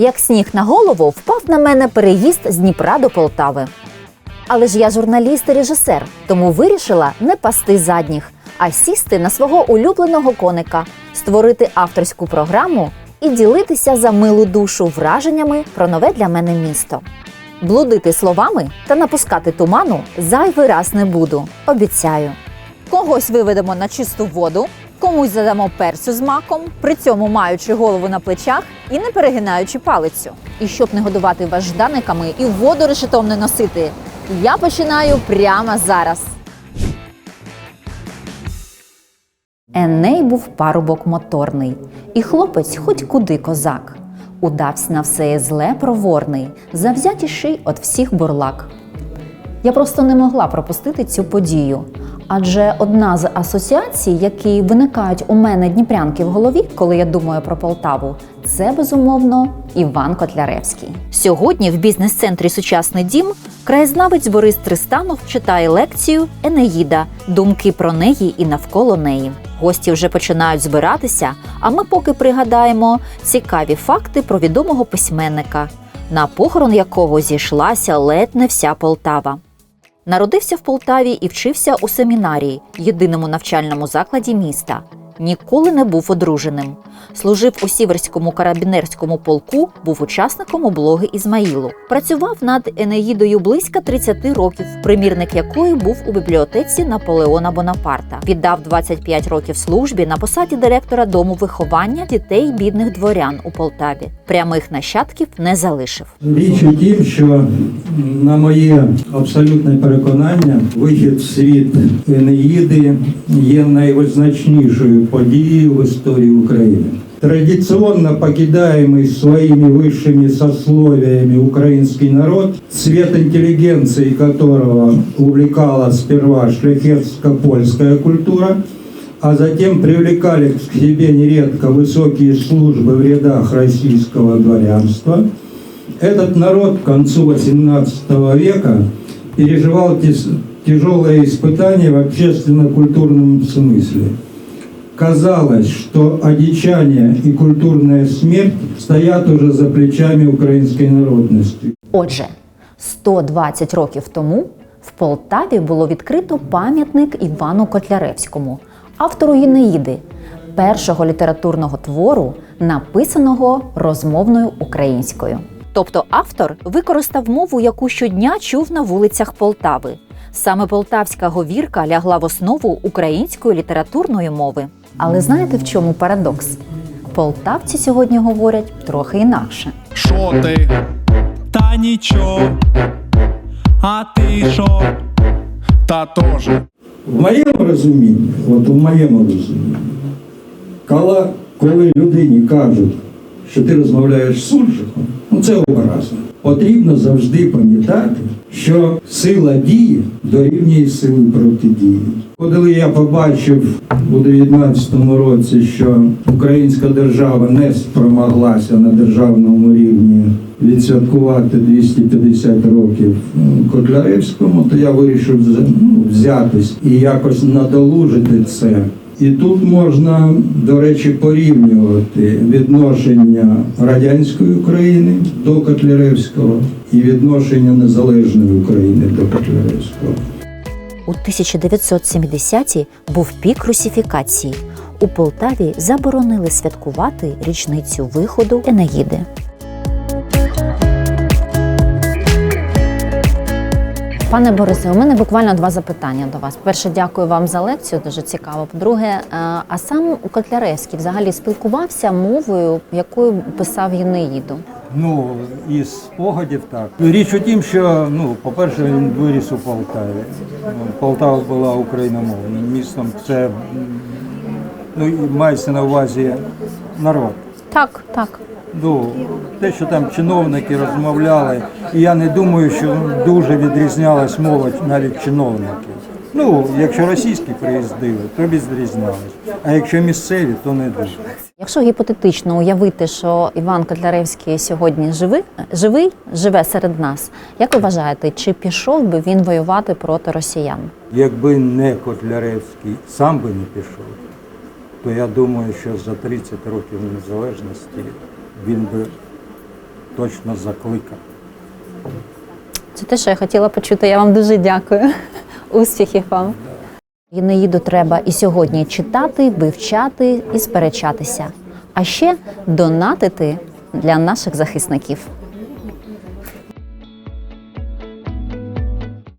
Як сніг на голову впав на мене переїзд з Дніпра до Полтави. Але ж я журналіст і режисер, тому вирішила не пасти задніх, а сісти на свого улюбленого коника, створити авторську програму і ділитися за милу душу враженнями про нове для мене місто. Блудити словами та напускати туману зайвий раз не буду, обіцяю. Когось виведемо на чисту воду, комусь задамо перцю з маком, при цьому маючи голову на плечах і не перегинаючи палицю. І щоб не годувати вас жданиками і воду решетом не носити, я починаю прямо зараз. Еней був парубок моторний, і хлопець хоч куди козак. Удавсь на все зле проворний, завзятіший от всіх бурлак. Я просто не могла пропустити цю подію. Адже одна з асоціацій, які виникають у мене дніпрянки в голові, коли я думаю про Полтаву, це безумовно Іван Котляревський. Сьогодні в бізнес-центрі Сучасний дім краєзнавець Борис Тристанов читає лекцію Енеїда, думки про неї і навколо неї. Гості вже починають збиратися, а ми поки пригадаємо цікаві факти про відомого письменника, на похорон якого зійшлася ледь не вся Полтава. Народився в Полтаві і вчився у семінарії, єдиному навчальному закладі міста. Ніколи не був одруженим. Служив у сіверському карабінерському полку, був учасником облоги Ізмаїлу. Працював над Енеїдою близько 30 років, примірник якої був у бібліотеці Наполеона Бонапарта. Віддав 25 років службі на посаді директора дому виховання дітей бідних дворян у Полтаві. Прямих нащадків не залишив. Річ у тім, що на моє абсолютне переконання, вихід в світ Енеїди є найвизначнішою подією в історії України. Традиционно покидаемый своими высшими сословиями украинский народ, цвет интеллигенции которого увлекала сперва шляхетско-польская культура, а затем привлекали к себе нередко высокие службы в рядах российского дворянства, этот народ к концу XVIII века переживал тес- тяжелые испытания в общественно-культурном смысле. Казалось, что одичание и культурная смерть стоят уже за плечами украинской народности. Отже, 120 років тому в Полтаві було відкрито пам'ятник Івану Котляревському, автору Єнеїди, першого літературного твору, написаного розмовною українською. Тобто автор використав мову, яку щодня чув на вулицях Полтави. Саме полтавська говірка лягла в основу української літературної мови. Але знаєте в чому парадокс? Полтавці сьогодні говорять трохи інакше. Шо ти? Та нічого. А ти що? Та тоже. В моєму розумінні, от у моєму розумінні, коли, коли людині кажуть, що ти розмовляєш з суржиком, ну це образно. Потрібно завжди пам'ятати, що сила дії дорівнює сили протидії. Коли я побачив у 19-му році, що українська держава не спромоглася на державному рівні відсвяткувати 250 років Котляревському, то я вирішив ну, взятись і якось надолужити це. І тут можна, до речі, порівнювати відношення радянської України до Котляревського і відношення незалежної України до Котляревського. У 1970-ті був пік русифікації. У Полтаві заборонили святкувати річницю виходу Енеїди. Пане Борисе, у мене буквально два запитання до вас. Перше, дякую вам за лекцію, дуже цікаво. По-друге, е, а сам Котляревський взагалі спілкувався мовою, якою писав Єнеїду? Ну, із спогадів так. Річ у тім, що ну, по-перше, він виріс у Полтаві. Полтава була україномовним містом. Це ну, мається на увазі народ. Так, так. Ну, те, що там чиновники розмовляли, і я не думаю, що дуже відрізнялась мова навіть чиновників. Ну, якщо російські приїздили, то відрізнялись. А якщо місцеві, то не дуже. Якщо гіпотетично уявити, що Іван Котляревський сьогодні живий, живий, живе серед нас, як ви вважаєте, чи пішов би він воювати проти росіян? Якби не Котляревський сам би не пішов, то я думаю, що за 30 років незалежності він би точно закликав. Це те, що я хотіла почути. Я вам дуже дякую. Успіхів вам. Єнеїду треба і сьогодні читати, вивчати і сперечатися, а ще донатити для наших захисників.